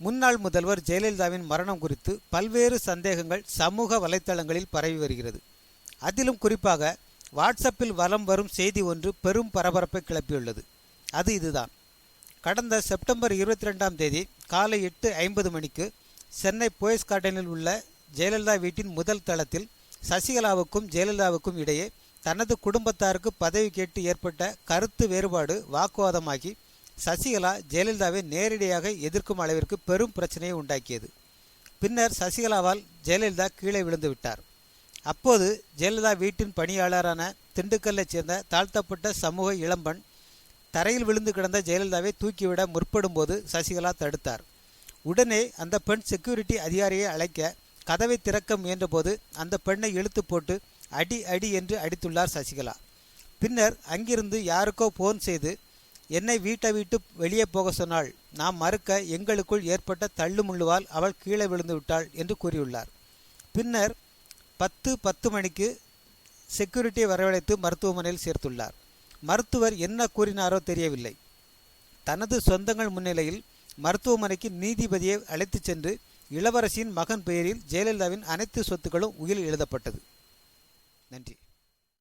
முன்னாள் முதல்வர் ஜெயலலிதாவின் மரணம் குறித்து பல்வேறு சந்தேகங்கள் சமூக வலைத்தளங்களில் பரவி வருகிறது. அதிலும் குறிப்பாக வாட்ஸ்அப்பில் வலம் வரும் செய்தி ஒன்று பெரும் பரபரப்பை கிளப்பியுள்ளது. அது இதுதான். கடந்த செப்டம்பர் இருபத்தி ரெண்டாம் தேதி காலை எட்டு ஐம்பது மணிக்கு சென்னை போயஸ் கார்டனில் உள்ள ஜெயலலிதா வீட்டின் முதல் தளத்தில் சசிகலாவுக்கும் ஜெயலலிதாவுக்கும் இடையே தனது குடும்பத்தாருக்கு பதவி கேட்டு ஏற்பட்ட கருத்து வேறுபாடு வாக்குவாதமாகி சசிகலா ஜெயலலிதாவை நேரடியாக எதிர்க்கும் அளவிற்கு பெரும் பிரச்சனையை உண்டாக்கியது. பின்னர் சசிகலாவால் ஜெயலலிதா கீழே விழுந்து விட்டார். அப்போது ஜெயலலிதா வீட்டின் பணியாளரான திண்டுக்கல்லைச் சேர்ந்த தாழ்த்தப்பட்ட சமூக இளம்பெண் தரையில் விழுந்து கிடந்த ஜெயலலிதாவை தூக்கிவிட முற்படும்போது சசிகலா தடுத்தார். உடனே அந்த பெண் செக்யூரிட்டி அதிகாரியை அழைக்க கதவை திறக்க முயன்றபோது அந்த பெண்ணை இழுத்து போட்டு அடி அடி என்று அடித்துள்ளார் சசிகலா. பின்னர் அங்கிருந்து யாருக்கோ போன் செய்து என்னை வீட்டை விட்டு வெளியே போக சொன்னாள். நாம் மறுக்க எங்களுக்குள் ஏற்பட்ட தள்ளுமுள்ளுவால் அவள் கீழே விழுந்து விட்டாள் என்று கூறியுள்ளார். பின்னர் பத்து பத்து மணிக்கு செக்யூரிட்டியை வரவழைத்து மருத்துவமனையில் சேர்த்துள்ளார். மருத்துவர் என்ன கூறினாரோ தெரியவில்லை. தனது சொந்தங்கள் முன்னிலையில் மருத்துவமனைக்கு நீதிபதியை அழைத்துச் சென்று இளவரசியின் மகன் பெயரில் ஜெயலலிதாவின் அனைத்து சொத்துக்களும் உயிரில் எழுதப்பட்டது. நன்றி.